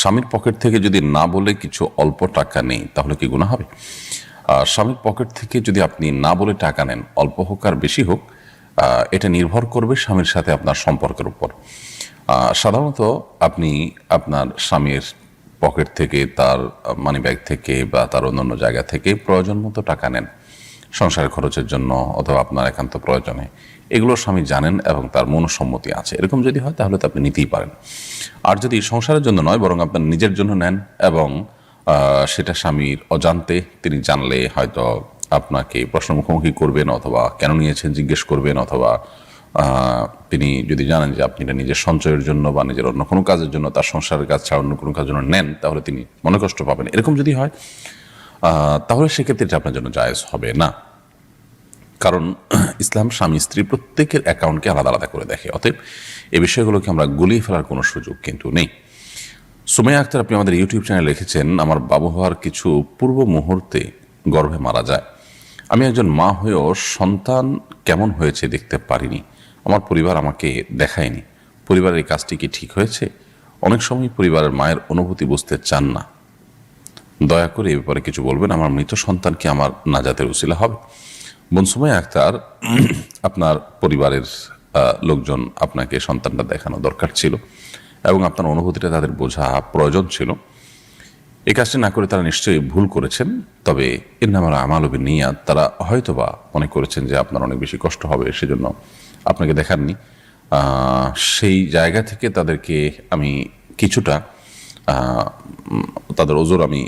স্বামীর পকেট থেকে যদি না বলে কিছু অল্প টাকা নেই, তাহলে কি গুণা হবে? স্বামীর পকেট থেকে যদি আপনি না বলে টাকা নেন, অল্প হোক আর বেশি হোক এটা নির্ভর করবে স্বামীর সাথে আপনার সম্পর্কের উপর। সাধারণত আপনি আপনার স্বামীর পকেট থেকে, তার মানি ব্যাগ থেকে বা তার অন্যান্য জায়গা থেকে প্রয়োজন মতো টাকা নেন। সংসারের খরচের জন্য অথবা আপনার একান্ত প্রয়োজনে। এগুলো স্বামী জানেন এবং তার মনসম্মতি আছে। এরকম যদি হয়, তাহলে তো আপনি নিতেই পারেন। আর যদি সংসারের জন্য নয়, বরং আপনার নিজের জন্য নেন এবং সেটা স্বামীর অজান্তে তিনি জানলে হয়তো আপনাকে প্রশ্ন মুখোমুখি করবেন অথবা কেন নিয়েছেন জিজ্ঞেস করবেন অথবা তিনি যদি জানেন যে আপনি এটা নিজের সঞ্চয়ের জন্য বা নিজের অন্য কোনো কাজের জন্য তার সংসারের কাজ ছাড়া অন্য কোনো কাজের জন্য নেন, তাহলে তিনি মনে কষ্ট পাবেন। এরকম যদি হয় তাহলে সেক্ষেত্রে এটা আপনার জন্য জায়েজ হবে না। কারণ ইসলাম স্বামী স্ত্রী প্রত্যেকের অ্যাকাউন্টকে আলাদা আলাদা করে দেখে। অতএব এই বিষয়গুলোকে আমরা গুলিয়ে ফেলার কোনো সুযোগ কিন্তু নেই। সুমাইয়া আক্তার, আপনি আমাদের ইউটিউব চ্যানেলে লিখেছেন, আমার বাবু হওয়ার কিছু পূর্ব মুহূর্তে গর্ভে মারা যায়। আমি একজন মা হয়েও সন্তান কেমন হয়েছে দেখতে পারিনি। আমার পরিবার আমাকে দেখায়নি। পরিবারের এই কাজটি কি ঠিক হয়েছে? অনেক সময় পরিবারের মায়ের অনুভূতি বুঝতে চান না। দয়া করে এ ব্যাপারে কিছু বলবেন। আমার মৃত সন্তান কি আমার নাজাতের উসিলা হবে? বনসুমাই আক্তার, আপনার পরিবারের লোকজন আপনাকে সন্তানটা দেখানো দরকার ছিল এবং আপনার অনুভূতিটা তাদের বোঝা প্রয়োজন ছিল। এই কাজটি না করে তারা নিশ্চয়ই ভুল করেছেন, তবে এর নাম আমাল নিয়াত তারা হয়তোবা মনে করেছেন যে আপনার অনেক বেশি কষ্ট হবে, সেজন্য আপনাকে দেখাননি। সেই জায়গা থেকে তাদেরকে আমি কিছুটা তাদের ওজোর আমি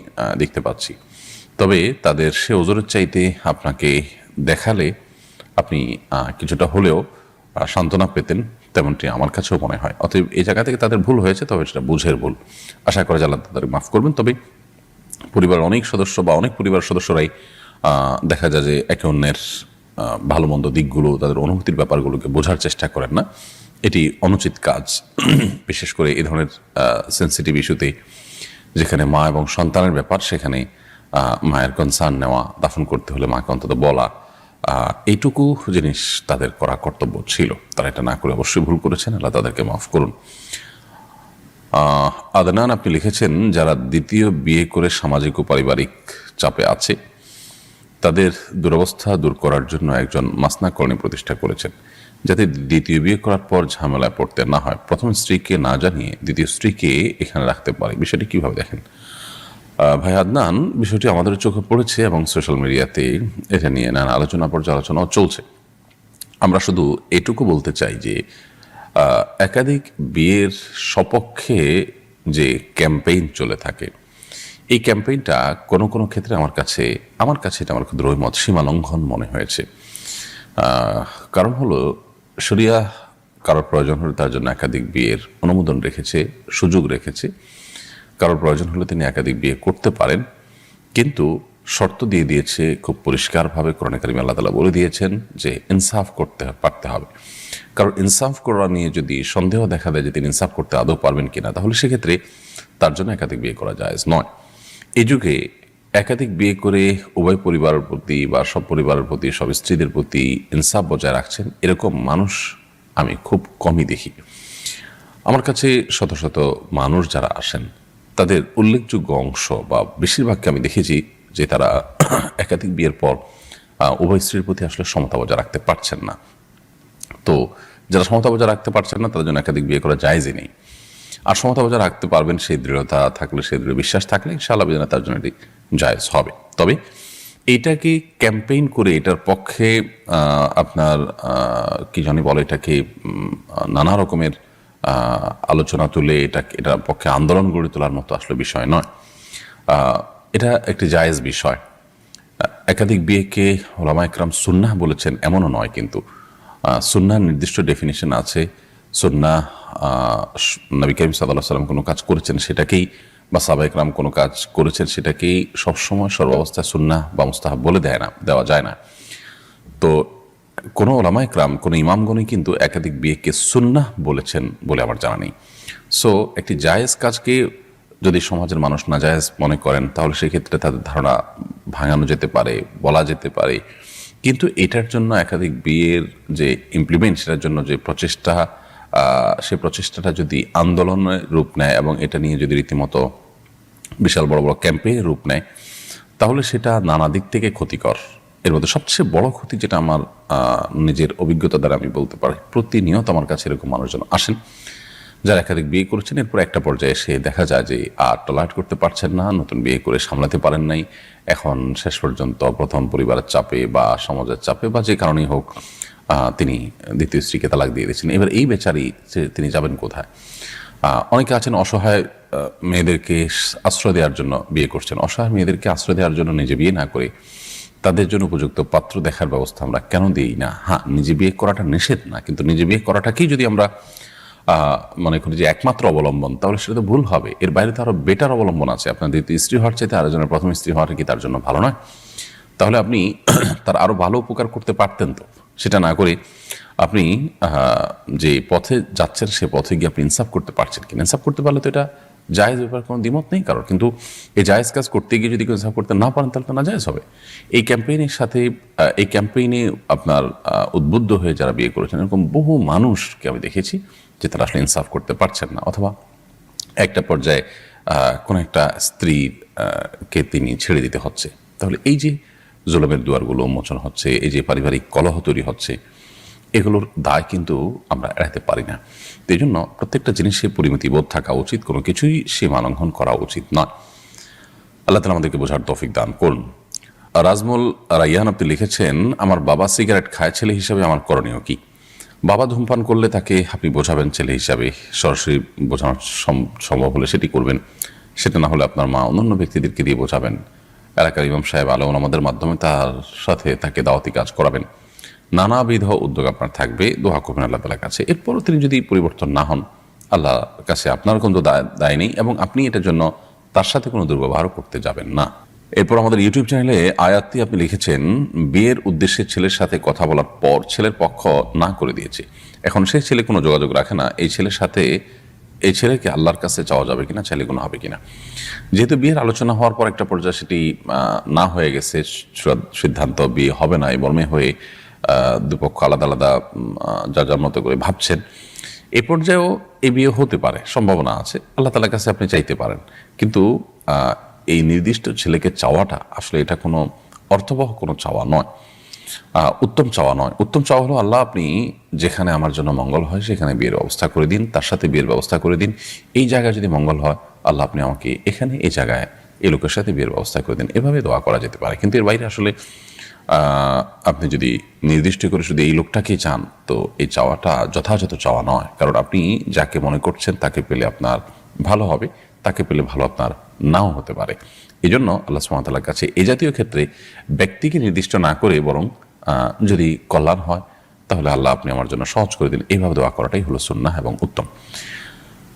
দেখতে পাচ্ছি। তবে তাদের সে ওজোরের চাইতে আপনাকে দেখালে আপনি কিছুটা হলেও সান্ত্বনা পেতেন, তেমনটি আমার কাছেও মনে হয়। অতএব এই জায়গা থেকে তাদের ভুল হয়েছে, তবে সেটা বুঝের ভুল। আশা করা যায় তাদের মাফ করবেন। তবে পরিবার অনেক সদস্য বা অনেক পরিবার সদস্যরাই দেখা যায় যে একে অন্যের ভালো মন্দ দিকগুলো, তাদের অনুভূতির ব্যাপারগুলোকে বোঝার চেষ্টা করেন না। এটি অনুচিত কাজ, বিশেষ করে এই ধরনের সেন্সিটিভ ইস্যুতে যেখানে মা এবং সন্তানের ব্যাপার, সেখানে মায়ের কনসার্ন নেওয়া, দাফন করতে হলে মাকে অন্তত বলা এইটুকু জিনিস তাদের করা কর্তব্য ছিল। তারা এটা না করে অবশ্যই ভুল করেছেন, আল্লাহ তাদেরকে মাফ করুন। আদনান আপনি লিখেছেন, যারা দ্বিতীয় বিয়ে করে সামাজিক ও পারিবারিক চাপে আছে তাদের দুরবস্থা দূর করার জন্য একজন মাসনা কর্ণী প্রতিষ্ঠা করেছেন, যাতে দ্বিতীয় বিয়ে করার পর ঝামেলায় পড়তে না হয়। প্রথম স্ত্রীকে না জানিয়ে দ্বিতীয় স্ত্রীকে এখানে রাখতে পারে। বিষয়টি কীভাবে দেখেন? ভাই আদনান, বিষয়টি আমাদের চোখে পড়েছে এবং সোশ্যাল মিডিয়াতে এটা নিয়ে নানা আলোচনা, পর্যালোচনাও চলছে। আমরা শুধু এটুকু বলতে চাই যে একাধিক বিয়ের সপক্ষে যে ক্যাম্পেইন চলে থাকে এই ক্যাম্পেইনটা কোনো কোনো ক্ষেত্রে আমার কাছে আমার কাছে এটা আমার ক্ষুদ্র মত সীমা লঙ্ঘন মনে হয়েছে। কারণ হলো, শরিয়া কারোর প্রয়োজন হলে তার জন্য একাধিক বিয়ের অনুমোদন রেখেছে, সুযোগ রেখেছে। কারোর প্রয়োজন হলে তিনি একাধিক বিয়ে করতে পারেন। কিন্তু শর্ত দিয়ে দিয়েছে, খুব পরিষ্কারভাবে কোরআন কারিম আল্লাহ তালা বলে দিয়েছেন যে ইনসাফ করতে, পারতে হবে। কারণ ইনসাফ করা নিয়ে যদি সন্দেহ দেখা দেয় যে তিনি ইনসাফ করতে আদৌ পারবেন কিনা, তাহলে সেক্ষেত্রে তার জন্য একাধিক বিয়ে করা যায় নয়। এই যুগে একাধিক বিয়ে করে উভয় পরিবারের প্রতি বা সব পরিবারের প্রতি, সব স্ত্রীদের প্রতি ইনসাফ বজায় রাখছেন, এরকম মানুষ আমি খুব কমই দেখি। আমার কাছে শত শত মানুষ যারা আসেন, তাদের উল্লেখযোগ্য অংশ বা বেশিরভাগকে আমি দেখেছি যে তারা একাধিক বিয়ের পর উভয় স্ত্রীর প্রতি আসলে সমতা বজায় রাখতে পারছেন না। তো যারা সমতা বজায় রাখতে পারছেন না, তাদের জন্য একাধিক বিয়ে করা জায়জই নেই। আর সমতা বজায় রাখতে পারবেন সেই দৃঢ়তা থাকলে, সেই দৃঢ় বিশ্বাস থাকলে ইনশাআল্লাহ বিধানে তার জন্য এটি জায়েজ হবে। তবে এটাকে ক্যাম্পেইন করে এটার পক্ষে আপনার কি জানি বলে এটাকে নানা রকমের আলোচনা তুলে এটা, এটার পক্ষে আন্দোলন গড়ে তোলার মতো আসলে বিষয় নয়। এটা একটি জায়েজ বিষয়। একাধিক বিয়েকে ওলামা একরাম সুন্নাহ বলেছেন, এমনও নয় কিন্তু সুন্নাহ নির্দিষ্ট ডেফিনেশন আছে। সুন্নাহ নবী করিম সাল্লাহ সাল্লাম কোনো কাজ করেছেন সেটাকেই বা সাবা একরাম কোনো কাজ করেছেন সেটাকেই সবসময় সর্বাবস্থায় সুন্নাহ বা মুস্তাহাব বলে দেয় না, দেওয়া যায় না। তো কোনো ওলামা একরাম কোনো ইমামগণই কিন্তু একাধিক বিয়েকে সুন্নাহ বলেছেন বলে আমার জানা নেই। সো একটি জায়েজ কাজকে যদি সমাজের মানুষ না জায়েজ মনে করেন, তাহলে সেক্ষেত্রে তাদের ধারণা ভাঙানো যেতে পারে, বলা যেতে পারে। কিন্তু এটার জন্য একাধিক বিয়ের যে ইমপ্লিমেন্ট সেটার জন্য যে প্রচেষ্টা সে প্রচেষ্টাটা যদি আন্দোলনের রূপ নেয় এবং এটা নিয়ে যদি রীতিমতো বিশাল বড় বড় ক্যাম্পেইন রূপ নেয়, তাহলে সেটা নানা দিক থেকে ক্ষতিকর। এর মধ্যে সবচেয়ে বড় ক্ষতি যেটা আমার নিজের অভিজ্ঞতা দ্বারা আমি বলতে পারি, প্রতিনিয়ত আমার কাছে এরকম মানুষজন আসেন, যারা একাধিক বিয়ে করেছেন, এরপর একটা পর্যায়ে এসে দেখা যায় যে আর টলারেট করতে পারছেন না, নতুন বিয়ে করে সামলাতে পারেন নাই। এখন শেষ পর্যন্ত প্রথম পরিবারের চাপে বা সমাজের চাপে বা যে কারণেই হোক তিনি দ্বিতীয় স্ত্রীকে তালাক দিয়ে দিয়েছেন এবার এই বেচারি তিনি যাবেন কোথায়? অনেকে আছেন অসহায় মেয়েদেরকে আশ্রয় দেওয়ার জন্য বিয়ে করছেন। অসহায় মেয়েদেরকে আশ্রয় দেওয়ার জন্য নিজে বিয়ে না করে তাদের জন্য উপযুক্ত পাত্র দেখার ব্যবস্থা আমরা কেন দিই না? হ্যাঁ নিজে বিয়ে করাটা নিষেধ না, কিন্তু নিজে বিয়ে করাটাকেই যদি আমরা মনে করি যে একমাত্র অবলম্বন, তাহলে সেটা তো ভুল হবে। এর বাইরে তো আরও বেটার অবলম্বন আছে। আপনার দ্বিতীয় স্ত্রী হওয়ার চাইতে আরেকজনের প্রথম স্ত্রী হওয়াটা কি তার জন্য ভালো নয়? তাহলে আপনি তার আরও ভালো উপকার করতে পারতেন তো। সেটা না করে আপনি যে পথে যাচ্ছেন সে পথে গিয়ে আপনি ইনসাফ করতে পারছেন কিনা। ইনসাফ করতে পারলে তো এটা জায়েজ ব্যাপার কোনো দ্বিমত নেই কারণ কিন্তু এই জায়েজ কাজ করতে গিয়ে যদি কেউ ইনসাফ করতে না পারেন তাহলে তো না জায়েজ হবে। এই ক্যাম্পেইনের সাথে এই ক্যাম্পেইনে আপনার উদ্বুদ্ধ হয়ে যারা বিয়ে করেছেন এরকম বহু মানুষকে আমি দেখেছি যে তারা আসলে ইনসাফ করতে পারছেন না। অথবা একটা পর্যায়ে কোনো একটা স্ত্রী আহ, কে তিনি ছেড়ে দিতে হচ্ছে। তাহলে এই যে জুলমের দুয়ারগুলো উন্মোচন হচ্ছে, এই যে পারিবারিক কলহ তৈরি হচ্ছে, এগুলোর দায় কিন্তু আমরা এড়াতে পারি না। এই জন্য প্রত্যেকটা জিনিসে পরিমিতি বোধ থাকা উচিত, কোনো কিছুই সীমা লঙ্ঘন করা উচিত নয়। আল্লাহ তালা আমাদেরকে বোঝার তৌফিক দান করুন। রাজমুল রাইয়ান আপনি লিখেছেন, আমার বাবা সিগারেট খায়, ছেলে হিসাবে আমার করণীয় কি? বাবা ধূমপান করলে তাকে আপনি বোঝাবেন ছেলে হিসাবে, সরাসরি বোঝানো সম- সম্ভব হলে সেটি করবেন। সেটা না হলে আপনার মা অন্যান্য ব্যক্তিদেরকে দিয়ে বোঝাবেন। এলাকার ইমাম সাহেব আলম আমাদের মাধ্যমে তার সাথে তাকে দাওয়াতি কাজ করাবেন। নানাবিধ উদ্যোগ আপনার থাকবে, দোয়া করবেন আল্লাহ তালার কাছে। এরপরও তিনি যদি পরিবর্তন না হন, আল্লাহর কাছে আপনার কোনো দায় দায় নেই এবং আপনি এটার জন্য তার সাথে কোনো দুর্ব্যবহারও করতে যাবেন না। এরপর আমাদের ইউটিউব চ্যানেলে আয়াতটি আপনি লিখেছেন, বিয়ের উদ্দেশ্যে ছেলের সাথে কথা বলার পর ছেলের পক্ষ না করে দিয়েছে। এখন সে ছেলে কোনো যোগাযোগ রাখে না, এই ছেলের সাথে এই ছেলেকে আল্লাহর কাছে চাওয়া যাবে কিনা, ছেলে কোনো হবে কিনা? যেহেতু বিয়ের আলোচনা হওয়ার পর একটা পর্যায়ে সেটি না হয়ে গেছে সিদ্ধান্ত বিয়ে হবে না, এই মর্মে হয়ে দুপক্ষ আলাদা আলাদা যা যার মতো করে ভাবছেন, এ পর্যায়েও এই বিয়ে হতে পারে, সম্ভাবনা আছে, আল্লাহ তালার কাছে আপনি চাইতে পারেন। কিন্তু এই নির্দিষ্ট ছেলেকে চাওয়াটা আসলে এটা কোনো অর্থবহ কোনো চাওয়া নয়। উত্তম চাওয়া নয়। উত্তম চাওয়া হলো, আল্লাহ আপনি যেখানে আমার জন্য মঙ্গল হয়, সেখানে বিয়ের ব্যবস্থা করে দিন, তার সাথে বিয়ের ব্যবস্থা করে দিন। এই জায়গায় যদি মঙ্গল হয়, আল্লাহ আপনি আমাকে এখানে, এই জায়গায়, এই লোকের সাথে বিয়ের ব্যবস্থা করে দিন। এভাবে দোয়া করা যেতে পারে। কিন্তু এর বাইরে আসলে আপনি যদি নির্দিষ্ট করে শুধু এই লোকটাকেই চান, তো এই চাওয়াটা যথাযথ চাওয়া নয়। কারণ আপনি যাকে মনে করছেন, তাকে পেলে আপনার ভালো হবে, তাকে পেলে ভালো আপনার নাও হতে পারে। এই জন্য আল্লাহ সুমতাল্লার কাছে এই জাতীয় ক্ষেত্রে ব্যক্তিকে নির্দিষ্ট না করে বরং যদি কল্যাণ হয়, তাহলে আল্লাহ আপনি আমার জন্য সহজ করে দিন এইভাবে দোয়া করাটাই হলো সুন্নাহ এবং উত্তম।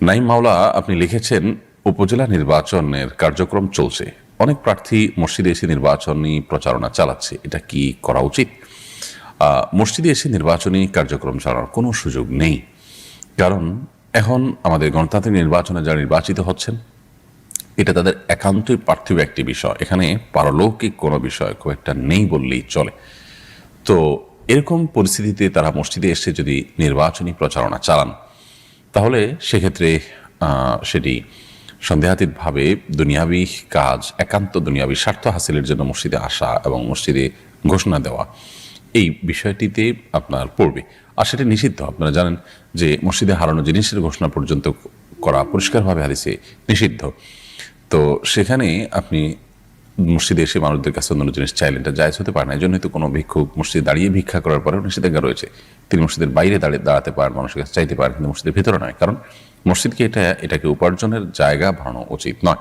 নাইম মাওলা, আপনি লিখেছেন, উপজেলা নির্বাচনের কার্যক্রম চলছে। অনেক প্রার্থী মসজিদে এসে নির্বাচনী প্রচারণা চালাচ্ছে। এটা কি করা উচিত? মসজিদে এসে নির্বাচনী কার্যক্রম চালানোর কোনো সুযোগ নেই। কারণ, এখন আমাদের গণতান্ত্রিক নির্বাচনে যারা নির্বাচিত হচ্ছেন এটা তাদের একান্তই পার্থিব একটি বিষয়। এখানে পারলৌকিক কোনো বিষয় খুব একটা নেই বললেই চলে। তো এরকম পরিস্থিতিতে তারা মসজিদে এসে যদি নির্বাচনী প্রচারণা চালান, তাহলে সেক্ষেত্রে সেটি সন্দেহাতীতভাবে দুনিয়াবি কাজ, একান্ত দুনিয়াবি স্বার্থ হাসিলের জন্য মসজিদে আসা এবং মসজিদে ঘোষণা দেওয়া, এই বিষয়টিতে আপনার পড়বে। আর সেটা নিষিদ্ধ। আপনারা জানেন যে মসজিদে হারানো জিনিসের ঘোষণা পর্যন্ত করা পরিষ্কারভাবে হাদিসে নিষিদ্ধ। তো সেখানে আপনি মসজিদে এসে মানুষদের কাছে অন্য জিনিস চাইলেন, এটা জায়জ হতে পারে না। এই জন্যই তো কোনো ভিক্ষুক মসজিদে দাঁড়িয়ে ভিক্ষা করার পরেও নিষেধাজ্ঞা রয়েছে। তিনি মসজিদের বাইরে দাঁড়িয়ে দাঁড়াতে পারেন, মানুষের কাছে চাইতে পারেন, কিন্তু মসজিদের ভিতরে নয়। কারণ মসজিদকে এটা, এটাকে উপার্জনের জায়গা বানানো উচিত নয়।